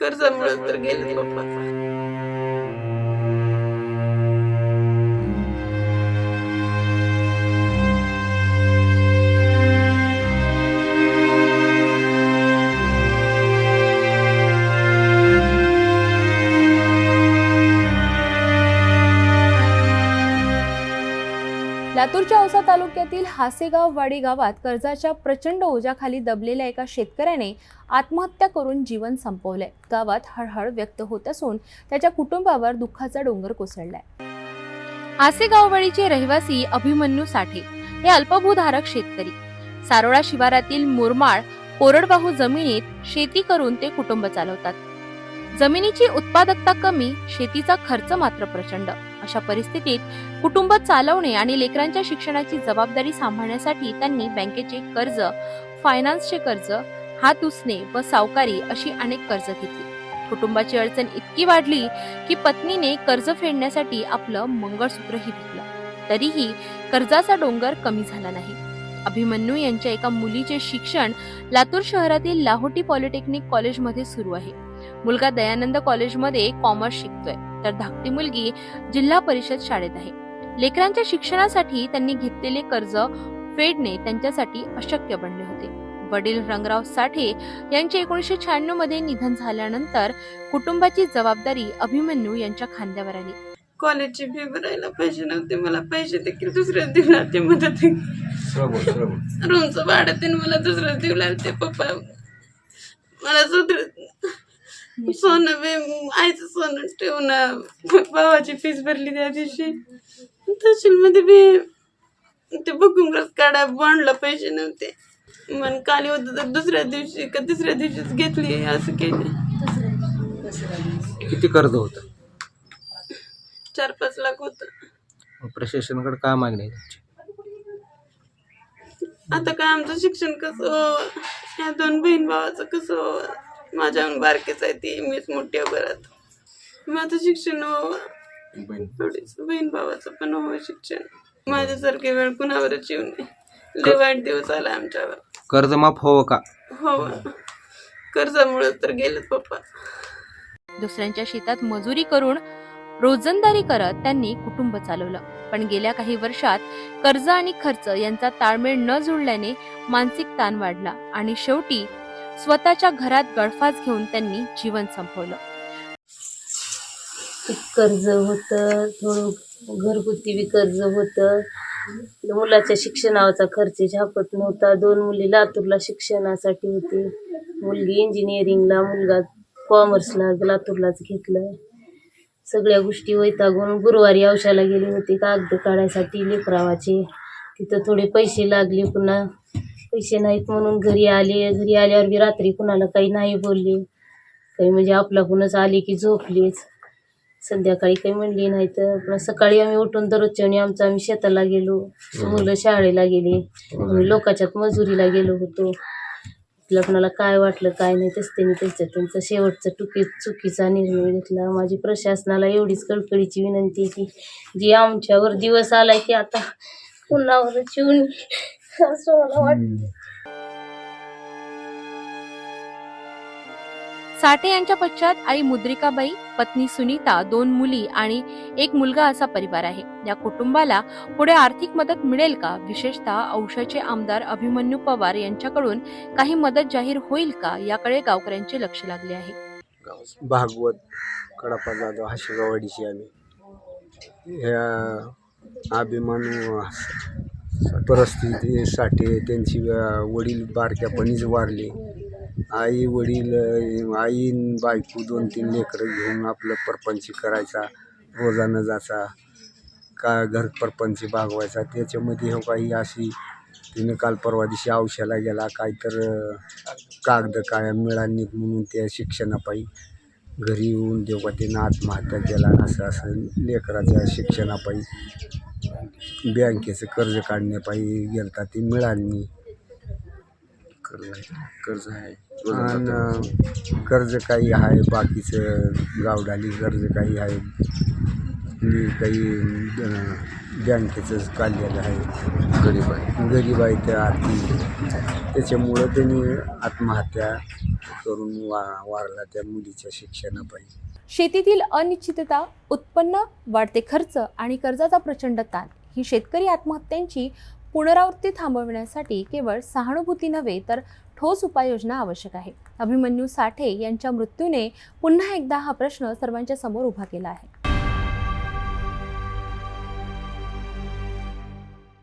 कर्जामुळे तर गेले पप्पा लातूरच्या औसा तालुक्यातील हासेगाव वाडी गावात कर्जाच्या प्रचंड ओझ्याखाली दबलेल्या एका शेतकऱ्याने आत्महत्या करून जीवन संपवलंय. गावात हळहळ व्यक्त होत असून त्याच्या कुटुंबावर दुःखाचा डोंगर कोसळलाय. हासेगाववाडीचे रहिवासी अभिमन्यू साठे हे अल्पभूधारक शेतकरी. सारोळा शिवारातील मुरमाळ कोरडवाहू जमिनीत शेती करून ते कुटुंब चालवतात. जमिनीची उत्पादकता कमी शेतीचा खर्च मात्र प्रचंड. अशा परिस्थितीत कुटुंब चालवणे आणि लेकरांच्या शिक्षणाची जबाबदारी सांभाळण्यासाठी त्यांनी बँकेचे कर्ज फायनान्सचे कर्ज हात उसने व सावकारी अशी अनेक कर्ज घेतली. कुटुंबाची अडचण इतकी वाढली की पत्नीने कर्ज फेडण्यासाठी आपलं मंगळसूत्रही विकलं. तरीही कर्जाचा डोंगर कमी झाला नाही. अभिमन्यू यांच्या एका मुलीचे शिक्षण लातूर शहरातील लाहोटी पॉलिटेक्निक कॉलेजमध्ये सुरू आहे. मुलगा दयानंद कॉलेजमध्ये कॉमर्स शिकतोय. तर धाकटी मुलगी जिल्हा परिषद शाळेत आहे. लेकरांच्या शिक्षणासाठी त्यांनी घेतलेले कर्ज फेडणे त्यांच्यासाठी अशक्य बनले होते. वडील रंगराव साठे यांचे एकोणीसशे शहाण्णवमध्ये निधन झाल्यानंतर कुटुंबाची जबाबदारी अभिमन्यू यांच्या खांद्यावर आली. कॉलेजची फी भरायला पैसे नव्हते मला पैसे देखील दुसऱ्याच देऊ लागते मदत रूमचं भाडं ते मला दुसरंच देऊ लागते पप्पा मला दुसरं सोनं बी आईचं सोनं ठेवून भावाची फीस भरली त्या दिवशी तहसीलमध्ये बी ते बुकिंग काढा बॉन्डला पैसे नव्हते मग काली होतं तर दुसऱ्या दिवशी का तिसऱ्या दिवशीच घेतली असं केलं किती कर्ज होतं चार पाच लाख होतं प्रशासनाकडे काय मागणी आहे तुमची आता काय आमचं शिक्षण कसं व्हावं? या दोन बहीण भावाचं कसं माझ्याहून बारकेच आहे ती मीच मोठी आहे घरात माझं शिक्षण व्हावं. थोडीच बहीण भावाचं पण व्हावं शिक्षण. माझ्यासारखी वेळ कुणावरच येऊ नये. लय वाईट दिवस आला आमच्यावर. कर्ज माफ व्हावं का? हो कर्जामुळे तर गेलेत पप्पा. दुसऱ्यांच्या शेतात मजुरी करून रोजंदारी करत त्यांनी कुटुंब चालवलं. पण गेल्या काही वर्षात कर्ज आणि खर्च यांचा ताळमेळ न जुळल्याने मानसिक ताण वाढला आणि शेवटी स्वतःच्या घरात गळफास घेऊन त्यांनी जीवन संपवलं. कर्ज होतं थोडं घरगुती बी कर्ज होतं. मुलाच्या शिक्षणाचा खर्च झापत नव्हता. दोन मुली लातूरला शिक्षणासाठी होती. मुलगी इंजिनिअरिंगला मुलगा कॉमर्सला लातूरलाच घेतलं. सगळ्या गोष्टी वैतागून गुरुवारी औषधाला गेली होती. कागद काढायसाठी लेकरावाचे. तिथं थोडे पैसे लागले पुन्हा पैसे नाहीत म्हणून घरी आले. घरी आल्यावर बी रात्री कुणाला काही नाही बोलले. काही म्हणजे आपल्याकडूनच आले की झोपलीच. संध्याकाळी काही म्हणली नाही तर. पण सकाळी आम्ही उठून दररोजच्या वेळी आमचं आम्ही शेताला गेलो. मुलं शाळेला गेले. आम्ही लोकाच्यात मजुरीला गेलो होतो. तिला कुणाला काय वाटलं काय नाही तसं त्यांनी त्यांच्या त्यांचा शेवटचा टुकी चुकीचा निर्णय घेतला. माझी प्रशासनाला एवढीच कळकळीची विनंती आहे की जी आमच्यावर दिवस आलाय की आता कुणावरच येऊन असं मला वाटतं. साठे यांच्या पश्चात आई मुद्रिकाबाई पत्नी सुनीता दोन मुली आणि एक मुलगा असा परिवार आहे. या कुटुंबाला पुढे आर्थिक मदत मिळेल का? विशेषतः औषधाचे आमदार अभिमन्यू पवार यांच्याकडून काही मदत जाहीर होईल का? याकडे गावकऱ्यांचे लक्ष लागले आहे. भागवत कडापा जाधव हाशेगावाडीची आम्ही. ह्या परिस्थितीसाठी त्यांची वडील बारक्यापणीच वारले. आई वडील आई बायको दोन तीन लेकरं घेऊन आपलं परपंच करायचा रोजानं जायचा का घर परपंच भागवायचा त्याच्यामध्ये हो काही अशी तिनं काल परवा दिवशी औषधाला गेला काय तर कागद काय मिळाली म्हणून त्या शिक्षणापायी घरी येऊन देवा त्यानं आत्महत्या केला असं असं लेकराच्या शिक्षणापायी बँकेचं कर्ज काढण्यापायी गेलता ते मिळालं. कर्ज कर्ज आहे. आणि कर्ज काही आहे बाकीचं गावडाली कर्ज काही आहे. मी काही अं, बँकेचं काढलेलं आहे. गरीब आहे. गरीब आहे त्या आर्थिक त्याच्यामुळं त्यांनी आत्महत्या करून वा वारला त्या मुलीच्या शिक्षणापायी. शेतीतील अनिश्चितता उत्पन्न वाढते खर्च आणि कर्जाचा प्रचंड ताण. ही शेतकरी आत्महत्यांची पुनरावृत्ती थांबवण्यासाठी केवळ सहानुभूती नव्हे तर ठोस उपाययोजना आवश्यक आहे. अभिमन्यू साठे यांच्या मृत्यूने पुन्हा एकदा हा प्रश्न सर्वांच्या समोर उभा केला आहे.